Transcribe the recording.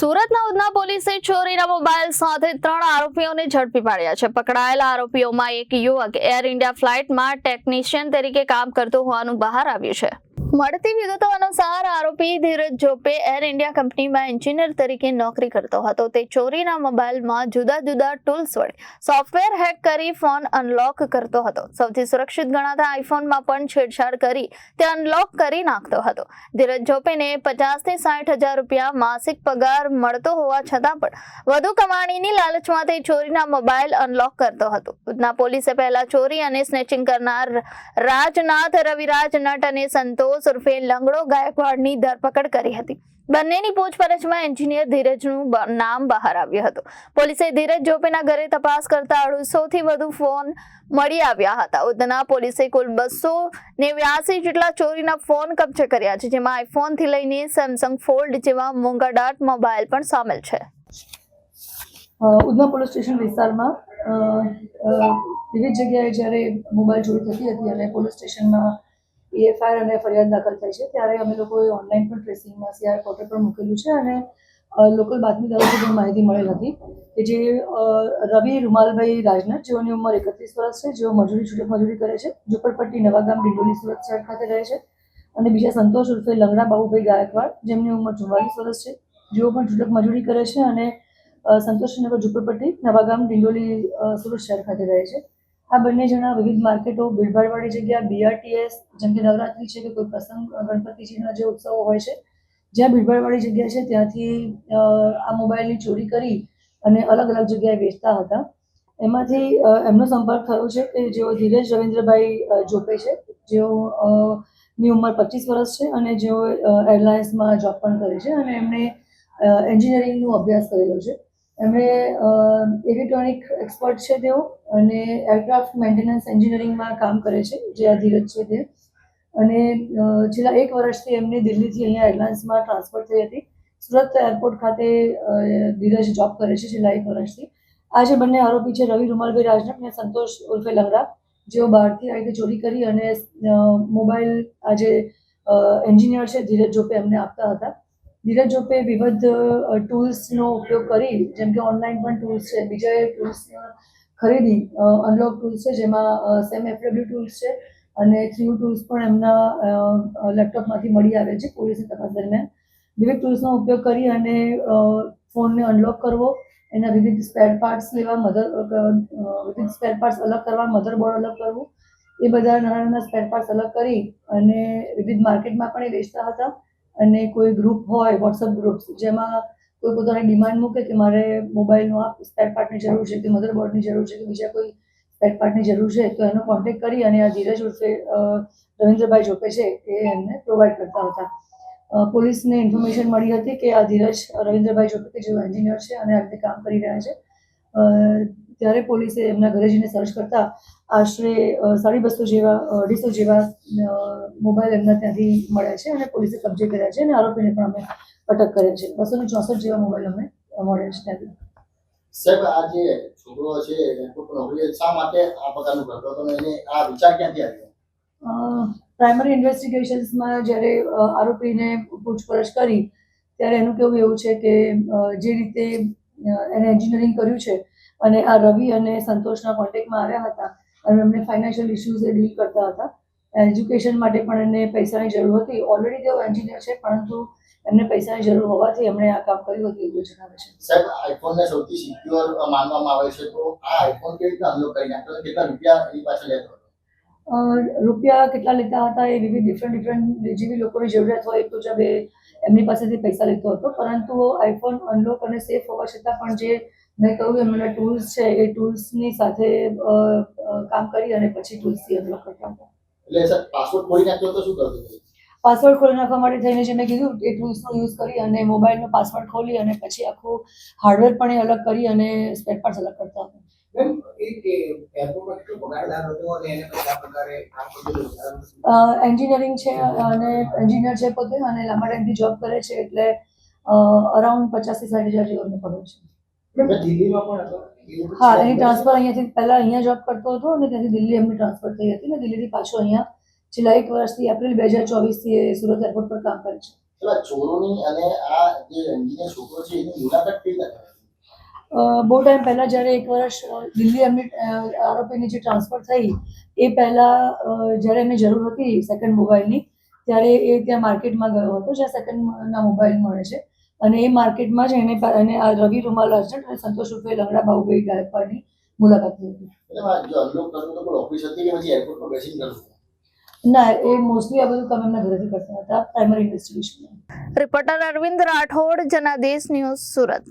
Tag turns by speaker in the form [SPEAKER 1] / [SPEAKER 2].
[SPEAKER 1] સુરતના ઉધના પોલીસે ચોરીના મોબાઈલ સાથે ત્રણ આરોપીઓને ઝડપી પાડ્યા છે. પકડાયેલા આરોપીઓમાં એક યુવક એર ઇન્ડિયા ફ્લાઇટમાં ટેકનિશિયન તરીકે કામ કરતો હોવાનું બહાર આવ્યું છે. મળતી વિગતો અનુસાર આરોપી ધીરજ જોપે એર ઇન્ડિયા કંપનીમાં એન્જિનિયર તરીકે નોકરી કરતો હતો. તે ચોરીના મોબાઈલમાં જુદા જુદા ટૂલ્સ વડે સોફ્ટવેર હેક કરી ફોન અનલોક કરતો હતો. સૌથી સુરક્ષિત ગણાતા આઈફોનમાં પણ છેડછાડ કરી તે અનલોક કરી નાખતો હતો. ધીરજ જોપેને પચાસથી સાઠ હજાર રૂપિયા માસિક પગાર મળતો હોવા છતાં પણ વધુ કમાણીની લાલચમાં તે ચોરીના મોબાઈલ અનલોક કરતો હતો. ઉધના પોલીસે પહેલા ચોરી અને સ્નેચિંગ કરનાર રાજનાથ રવિરાજ નટ અને સંતોષ ઉર્ફે લંગડો ગાયકવાડની ધરપકડ કરી હતી. બંનેની પૂછપરછમાં એન્જિનિયર ધીરજનું નામ બહાર આવ્યું હતું. પોલીસે ધીરજ જોપેના ઘરે તપાસ કરતા અઢીસોથી વધુ ફોન મળી આવ્યા હતા. ઉધના પોલીસે કુલ બસો નેવ્યાસી જેટલા ચોરીના ફોન કબજે કર્યા છે, જેમાં આઈફોનથી લઈને સેમસંગ ફોલ્ડ જેવા મોંઘાડાટ મોબાઈલ પણ સામેલ છે.
[SPEAKER 2] ઉધના પોલીસ સ્ટેશન વિસ્તારમાં વિવિધ જગ્યાએ જ્યારે મોબાઈલ ચોરી થતી હતી અને પોલીસ સ્ટેશનમાં એએફઆઈઆર અને ફરિયાદ દાખલ થઈ છે. ત્યારે અમે લોકોએ ઓનલાઈન પણ ટ્રેસિંગમાં સીઆર પોર્ટલ પર મૂકેલું છે અને લોકલ બાતમીદારોથી પણ માહિતી મળેલ હતી કે જે રવિ રૂમાલભાઈ રાજનાથ, જેઓની ઉંમર એકત્રીસ વર્ષ છે, જેઓ મજૂરી, છૂટક મજૂરી કરે છે, ઝુંપડપટ્ટી નવાગામ ડિંડોલી, સુરત શહેર ખાતે રહે છે. અને બીજા સંતોષ ઉર્ફે લંગડા બાબુભાઈ ગાયકવાડ, જેમની ઉંમર ચુમ્માલીસ વર્ષ છે, જેઓ પણ છૂટક મજૂરી કરે છે અને સંતોષનગર, ઝુંપડપટ્ટી નવાગામ ડિંડોલી સુરત શહેર ખાતે રહે છે. આ બંને જણા વિવિધ માર્કેટો, ભીડભાડવાળી જગ્યા બીઆરટીએસ જેમ કે નવરાત્રિ છે કે કોઈ પ્રસંગ, ગણપતિજીના જે ઉત્સવો હોય છે, જ્યાં ભીડભાડવાળી જગ્યા છે, ત્યાંથી આ મોબાઈલની ચોરી કરી અને અલગ અલગ જગ્યાએ વેચતા હતા. એમાંથી એમનો સંપર્ક થયો છે કે જેઓ ધીરજ રવિન્દ્રભાઈ જોપે છે, જેઓ ની ઉંમર પચીસ વર્ષ છે અને જેઓ એરલાઇન્સમાં જોબ પણ કરે છે અને એમણે એન્જિનિયરિંગનો અભ્યાસ કરેલો છે. એમણે ઇલેક્ટ્રોનિક એક્સપર્ટ છે તેઓ અને એરક્રાફ્ટ મેન્ટેનન્સ એન્જિનિયરિંગમાં કામ કરે છે, જે આ ધીરજ છે તે. અને છેલ્લા એક વર્ષથી એમને દિલ્હીથી અહીંયા એરલાઇન્સમાં ટ્રાન્સફર થઈ હતી. સુરત એરપોર્ટ ખાતે ધીરજ જોબ કરે છે છેલ્લા એક વર્ષથી. આ જે બંને આરોપી છે, રવિ રૂમાલભાઈ રાજનક અને સંતોષ ઉર્ફે લંગડા જેઓ બહારથી આવી રીતે ચોરી કરી અને મોબાઈલ આજે એન્જિનિયર છે, ધીરજ જોપે એમને આપતા હતા. ધીરજ જોપે વિવિધ ટૂલ્સનો ઉપયોગ કરી, જેમ કે ઓનલાઈન પણ ટૂલ્સ છે, બીજા ટૂલ્સ ખરીદી અનલોક ટૂલ્સ છે, જેમાં સેમ એફડબ્લ્યુ ટૂલ્સ છે, અને થ્રીયુ ટૂલ્સ પણ એમના લેપટોપમાંથી મળી આવે છે, પોલીસની તપાસ દરમિયાન. વિવિધ ટૂલ્સનો ઉપયોગ કરી અને ફોનને અનલોક કરવો, એના વિવિધ સ્પેર પાર્ટ્સ લેવા, મધર વિવિધ સ્પેર પાર્ટ્સ અલગ કરવા, મધરબોર્ડ અલગ કરવું, એ બધા નાના નાના સ્પેર પાર્ટ્સ અલગ કરી અને વિવિધ માર્કેટમાં પણ એ વેચતા હતા. અને કોઈ ગ્રુપ હોય વોટ્સઅપ ગ્રુપ્સ જેમાં કોઈ પોતાની ડિમાન્ડ મૂકે કે મારે મોબાઈલનો આ સ્પેર પાર્ટની જરૂર છે કે મધરબોર્ડની જરૂર છે કે બીજા કોઈ સ્પેર પાર્ટની જરૂર છે, તો એનો કોન્ટેક્ટ કરી અને આ ધીરજ ઉર્ફે રવિન્દ્રભાઈ જોકે છે એ એમને પ્રોવાઈડ કરતા હતા. પોલીસને ઇન્ફોર્મેશન મળી હતી કે આ ધીરજ રવિન્દ્રભાઈ જોકે જેઓ એન્જિનિયર છે અને આ રીતે કામ કરી રહ્યા છે. ત્યારે પોલીસે એમના ઘરે જઈને સર્ચ કરતા આશરે સાડી બસો જેવા અઢીસો જેવા મોબાઈલ એમના ત્યાંથી મળ્યા છે અને પોલીસે કબજે કર્યા છે અને આરોપીને પણ અમે અટક કર્યા છે. બસો ને ચોસઠ જેવા મોબાઈલ અમને મળ્યા છે ત્યાંથી.
[SPEAKER 3] સાહેબ આ જે છોકરો છે નોકરી શા માટે આ પ્રકારનું કરતો હતો એને આ વિચાર ક્યાંથી આવ્યો?
[SPEAKER 2] પ્રાઇમરી ઇન્વેસ્ટિગેશન્સમાં જ્યારે આરોપીને પૂછપરછ કરી ત્યારે એનું કેવું એવું છે કે જે રીતે એને એન્જિનિયરિંગ કર્યું છે અને આ રવિ અને સંતોષના કોન્ટેક્ટમાં આવ્યા હતા અને એમને ફાઇનાન્શિયલ ઇસ્યુઝ એ ડીલ કરતા હતા. એજ્યુકેશન માટે પણ એને પૈસાની જરૂર હતી. ઓલરેડી તેઓ એન્જિનિયર છે પરંતુ એમને પૈસાની જરૂર હોવાથી એમણે આ કામ કર્યું હતું એવું જણાવે છે.
[SPEAKER 3] સાહેબ આઈફોનને સૌથી સિક્યોર માનવામાં આવે છે તો આ આઈફોન કેવી રીતે અનલોક કરી નાખ્યો? કેટલા રૂપિયા એની પાછળ લેતો
[SPEAKER 2] રૂપિયા કેટલા લેતા હતા એ વિવિધ ડિફરન્ટ ડિફરન્ટ જેવી લોકોની જરૂરિયાત હોય તો મુજબ એ એમની પાસેથી પૈસા લેતો હતો પરંતુ આઈફોન અનલોક અને સેફ હોવા છતાં પણ જે મેં કહ્યું એમના ટૂલ્સ છે. એ ટૂલ્સની સાથે કામ કરી અને પછી ટૂલ્સથી અંદર કરતા હતા
[SPEAKER 3] એટલે પાસવર્ડ ખોલી નાખ્યો તો શું કરતો
[SPEAKER 2] પાસવર્ડ ખોલી નાખવા માટે થઈને જે મેં કીધું એ ટૂલ્સનો યુઝ કરી અને મોબાઈલનો પાસવર્ડ ખોલી અને પછી આખું હાર્ડવેર પણ એ અલગ કરી અને સ્પેર પાર્ટ્સ અલગ કરતા હતા. એન્જિનિયરિંગ છે અને એન્જિનિયર છે પોતે અને લાંબા ટાઈમથી જોબ કરે છે એટલે અરાઉન્ડ પચાસથી સાઠ હજાર જેવો પગાર છે. હા એની ટ્રાન્સફર અહીંયાથી પહેલા અહીંયા જોબ કરતો હતો અને ત્યાંથી દિલ્હી એમની ટ્રાન્સફર થઈ હતી ને દિલ્હીથી પાછો અહીંયા છેલ્લા એક વર્ષથી એપ્રિલ બે હજાર ચોવીસથી એ સુરત એરપોર્ટ પર કામ કરે છે.
[SPEAKER 3] ચોરોની અને આ જે એન્જિનિયર છોકરો છે એની મુલાકાત કઈ રીતે કરાવી?
[SPEAKER 2] અ, બહુ ટાઈમ પહેલાં જ્યારે એક વર્ષ દિલ્હી એમની આરોપીની જે ટ્રાન્સફર થઈ એ પહેલાં જ્યારે એમને જરૂર હતી સેકન્ડ મોબાઈલની ત્યારે એ ત્યાં માર્કેટમાં ગયો હતો જ્યાં સેકન્ડના મોબાઈલ મળે છે. અને એ માર્કેટમાં જ એને અને આ રવિ રૂમાલ અર્જન્ટ અને સંતોષ રૂપે લંગડા બાહુભાઈ ગાયકવાડની મુલાકાત લીધી હતી.
[SPEAKER 3] એટલે આ જો અનલોક કરતો તો કોઈ ઓફિસ હતી કે પછી એરપોર્ટ પર બેસીને કરતું
[SPEAKER 2] ના એ મોસ્ટલી આ બધું કામ એમના ઘરેથી કરતા હતા primary investigation
[SPEAKER 1] reporter Arvind Rathod Janadesh news Surat.